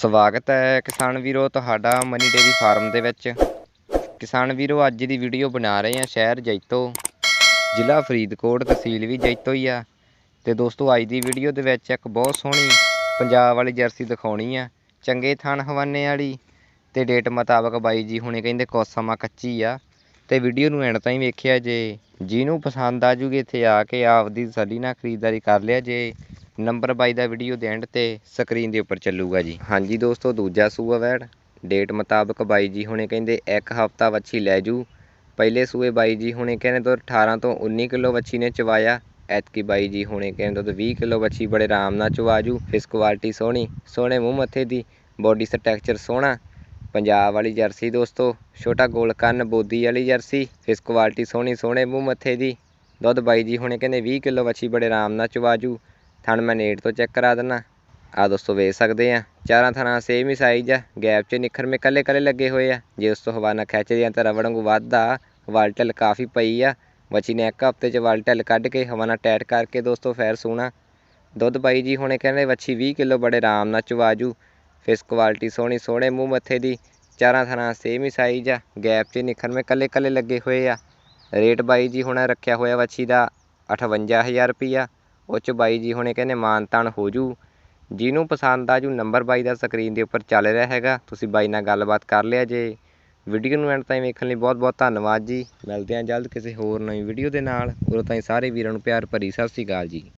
ਸਵਾਗਤ ਹੈ ਕਿਸਾਨ ਵੀਰੋ ਤੁਹਾਡਾ ਮਨੀ ਡੇਰੀ ਫਾਰਮ ਦੇ ਵਿੱਚ। ਕਿਸਾਨ ਵੀਰੋ, ਅੱਜ ਦੀ ਵੀਡੀਓ ਬਣਾ ਰਹੇ ਹਾਂ ਸ਼ਹਿਰ ਜੈਤੋ। ਜ਼ਿਲ੍ਹਾ ਫਰੀਦਕੋਟ ਤਹਿਸੀਲ ਵੀ ਜੈਤੋ ਹੀ ਆ। ਤੇ ਦੋਸਤੋ, ਅੱਜ ਦੀ ਵੀਡੀਓ ਦੇ ਵਿੱਚ ਇੱਕ ਬਹੁਤ ਸੋਹਣੀ ਪੰਜਾਬ ਵਾਲੀ ਜਰਸੀ ਦਿਖਾਉਣੀ ਆ। ਚੰਗੇ ਥਣ ਹਵਾਨੇ ਵਾਲੀ। ਤੇ ਡੇਟ ਮੁਤਾਬਕ ਬਾਈ ਜੀ ਹੁਣੇ ਕਹਿੰਦੇ ਕੁਛ ਸਮਾਂ ਕੱਚੀ ਆ। ਤੇ ਵੀਡੀਓ ਨੂੰ ਐਂਡ ਤਾਈਂ ਵੇਖਿਆ ਜੇ। ਜਿਹਨੂੰ ਪਸੰਦ ਆ ਜੂਗੀ ਇੱਥੇ ਆ ਕੇ ਆਪਦੀ ਤਸੱਲੀ ਨਾਲ ਖਰੀਦਦਾਰੀ ਕਰ ਲਿਆ ਜੇ। ਨੰਬਰ ਬਾਈ ਦਾ ਵੀਡੀਓ ਦੇ ਐਂਡ ਤੇ ਸਕਰੀਨ ਦੇ ਉੱਪਰ ਚੱਲੂਗਾ ਜੀ। ਹਾਂਜੀ ਦੋਸਤੋ, ਦੂਜਾ ਸੂਆ ਵੈੜ। ਡੇਟ ਮੁਤਾਬਕ ਬਾਈ ਜੀ ਹੁਣੇ ਕਹਿੰਦੇ ਇੱਕ ਹਫਤਾ ਵੱਛੀ ਲੈ ਜੂ। ਪਹਿਲੇ ਸੂਏ ਬਾਈ ਜੀ ਹੁਣੇ ਕਹਿੰਦੇ ਤੋਂ 18 ਤੋਂ 19 ਕਿਲੋ ਵੱਛੀ ਨੇ ਚਵਾਇਆ। ਐਤਕੀ ਬਾਈ ਜੀ ਹੁਣੇ ਕਹਿੰਦੇ ਤੋਂ 20 ਕਿਲੋ ਵੱਛੀ ਬੜੇ ਆਰਾਮ ਨਾਲ ਚਵਾ ਜੂ। ਫਿਸ ਕੁਆਲਿਟੀ ਸੋਹਣੀ, ਸੋਹਣੇ ਮੂੰਹ ਮੱਥੇ ਦੀ ਬੋਡੀ ਸਟਰਕਚਰ ਸੋਹਣਾ। ਪੰਜਾਬ ਵਾਲੀ ਜਰਸੀ ਦੋਸਤੋ, ਛੋਟਾ ਗੋਲ ਕੰਨ, ਬੋਦੀ ਵਾਲੀ ਜਰਸੀ ਫਿਸ ਕੁਆਲਿਟੀ ਸੋਹਣੀ, ਸੋਹਣੇ ਮੂੰਹ ਮੱਥੇ ਦੀ। ਦੁੱਧ ਬਾਈ ਜੀ ਹੁਣੇ ਕਹਿੰਦੇ 20 ਕਿਲੋ ਵੱਛੀ ਬੜੇ ਆਰਾਮ ਨਾਲ ਚਵਾ ਜੂ। ਥਣ ਮੈਂ ਨੇੜ ਤੋਂ ਚੈੱਕ ਕਰਾ ਦਿੰਨਾ। ਆ ਦੋਸਤੋ ਵੇਖ ਸਕਦੇ ਆ, ਚਾਰਾਂ ਥਣਾਂ ਸੇਮ ਹੀ ਸਾਈਜ਼ ਆ ਗੈਪ 'ਚ ਨਿਖਰਵੇਂ ਕੱਲੇ ਕੱਲੇ ਲੱਗੇ ਹੋਏ ਆ। ਜੇ ਉਸ ਤੋਂ ਹਵਾਨਾ ਖਿੱਚਦੇ ਆ ਤਾਂ ਰਵੜ ਵਾਂਗੂ ਵੱਧਦਾ ਵਾਲਟਲ ਕਾਫੀ ਪਈ ਆ। ਬੱਚੀ ਨੇ ਇੱਕ ਹਫ਼ਤੇ 'ਚ ਵਾਲਟਲ ਕੱਢ ਕੇ ਹਵਾਨਾ ਟੈਟ ਕਰਕੇ ਦੋਸਤੋ ਫੈਰ ਸੋਣਾ। ਦੁੱਧ ਬਾਈ ਜੀ ਹੁਣੇ ਕਹਿੰਦੇ ਵੱਛੀ 20 ਕਿਲੋ ਬੜੇ ਆਰਾਮ ਨਾਲ ਚਵਾਜੂ। ਫਿਸ ਕੁਆਲਿਟੀ ਸੋਹਣੀ, ਸੋਹਣੇ ਮੂੰਹ ਮੱਥੇ ਦੀ। ਚਾਰਾਂ ਥਣਾਂ ਸੇਮ ਹੀ ਸਾਈਜ਼ ਆ ਗੈਪ 'ਚ ਨਿਖਰਮੇ ਕੱਲੇ ਕੱਲੇ ਲੱਗੇ ਹੋਏ ਆ। ਰੇਟ ਬਾਈ ਜੀ ਹੁਣ ਰੱਖਿਆ ਹੋਇਆ ਵੱਛੀ ਦਾ 58000 ਰੁਪਈਆ। ਉਹ 'ਚ ਬਾਈ ਜੀ ਹੁਣੇ ਕਹਿੰਦੇ ਮਾਨ ਤਾਨ ਹੋ ਜੂ। ਜਿਹਨੂੰ ਪਸੰਦ ਆ ਜੂ ਨੰਬਰ ਬਾਈ ਦਾ ਸਕਰੀਨ ਦੇ ਉੱਪਰ ਚੱਲ ਰਿਹਾ ਹੈਗਾ। ਤੁਸੀਂ ਬਾਈ ਨਾਲ ਗੱਲਬਾਤ ਕਰ ਲਿਆ ਜੇ। ਵੀਡੀਓ ਨੂੰ ਐਂਡ ਤਾਈਂ ਵੇਖਣ ਲਈ ਬਹੁਤ ਬਹੁਤ ਧੰਨਵਾਦ ਜੀ। ਮਿਲਦੇ ਹਾਂ ਜਲਦ ਕਿਸੇ ਹੋਰ ਨਵੀਂ ਵੀਡੀਓ ਦੇ ਨਾਲ। ਉਦੋਂ ਤਾਈਂ ਸਾਰੇ ਵੀਰਾਂ ਨੂੰ ਪਿਆਰ ਭਰੀ ਸਤਿ ਸ਼੍ਰੀ ਅਕਾਲ ਜੀ।